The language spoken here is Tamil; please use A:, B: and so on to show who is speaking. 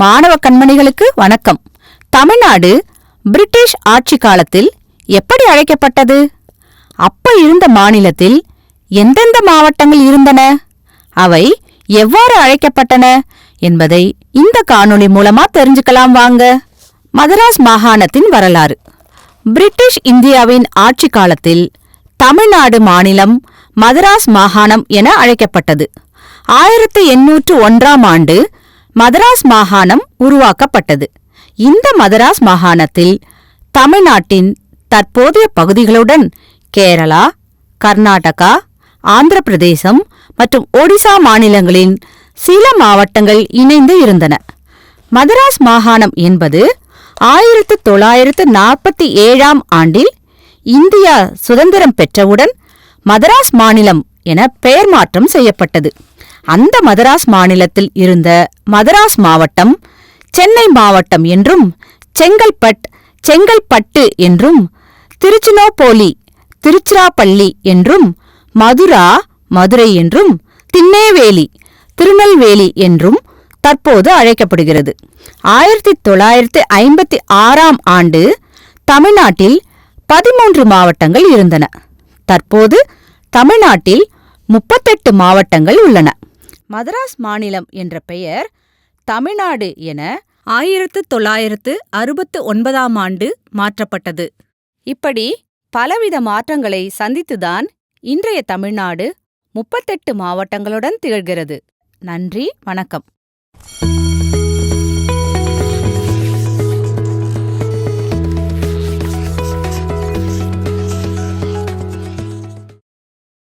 A: மாணவ கண்மணிகளுக்கு வணக்கம். தமிழ்நாடு பிரிட்டிஷ் ஆட்சி காலத்தில் எப்படி அழைக்கப்பட்டது? அப்ப இருந்த மாநிலத்தில் எந்தெந்த மாவட்டங்கள் இருந்தன? அவை எவ்வாறு அழைக்கப்பட்டன என்பதை இந்த காணொளி மூலமா தெரிஞ்சுக்கலாம் வாங்க. மதராஸ் மாகாணத்தின் வரலாறு. பிரிட்டிஷ் இந்தியாவின் ஆட்சி காலத்தில் தமிழ்நாடு மாநிலம் மதராஸ் மாகாணம் என அழைக்கப்பட்டது. ஆயிரத்தி எண்ணூற்று ஒன்றாம் ஆண்டு மதராஸ் மாகாணம் உருவாக்கப்பட்டது. இந்த மதராஸ் மாகாணத்தில் தமிழ்நாட்டின் தற்போதைய பகுதிகளுடன் கேரளா கர்நாடகா ஆந்திர பிரதேசம் மற்றும் ஒடிசா மாநிலங்களின் சில மாவட்டங்கள் இணைந்து இருந்தன. மதராஸ் மாகாணம் என்பது ஆயிரத்து தொள்ளாயிரத்து நாற்பத்தி ஏழாம் ஆண்டில் இந்தியா சுதந்திரம் பெற்றவுடன் மதராஸ் மாநிலம் என பெயர் மாற்றம் செய்யப்பட்டது. அந்த மதராஸ் மாநிலத்தில் இருந்த மதராஸ் மாவட்டம் சென்னை மாவட்டம் என்றும் செங்கல்பட் செங்கல்பட்டு என்றும் திருச்சினோபோலி திருச்சிராப்பள்ளி என்றும் மதுரா மதுரை என்றும் திண்ணேவேலி திருநெல்வேலி என்றும் தற்போது அழைக்கப்படுகிறது. ஆயிரத்தி தொள்ளாயிரத்தி ஐம்பத்தி ஆறாம் ஆண்டு தமிழ்நாட்டில் பதிமூன்று மாவட்டங்கள் இருந்தன. தற்போது தமிழ்நாட்டில் முப்பத்தெட்டு மாவட்டங்கள் உள்ளன. மதராஸ் மாநிலம் என்ற பெயர் தமிழ்நாடு என ஆயிரத்து தொள்ளாயிரத்து அறுபத்து ஒன்பதாம் ஆண்டு மாற்றப்பட்டது. இப்படி பலவித மாற்றங்களை சந்தித்துதான் இன்றைய தமிழ்நாடு முப்பத்தெட்டு மாவட்டங்களுடன் திகழ்கிறது. நன்றி வணக்கம்.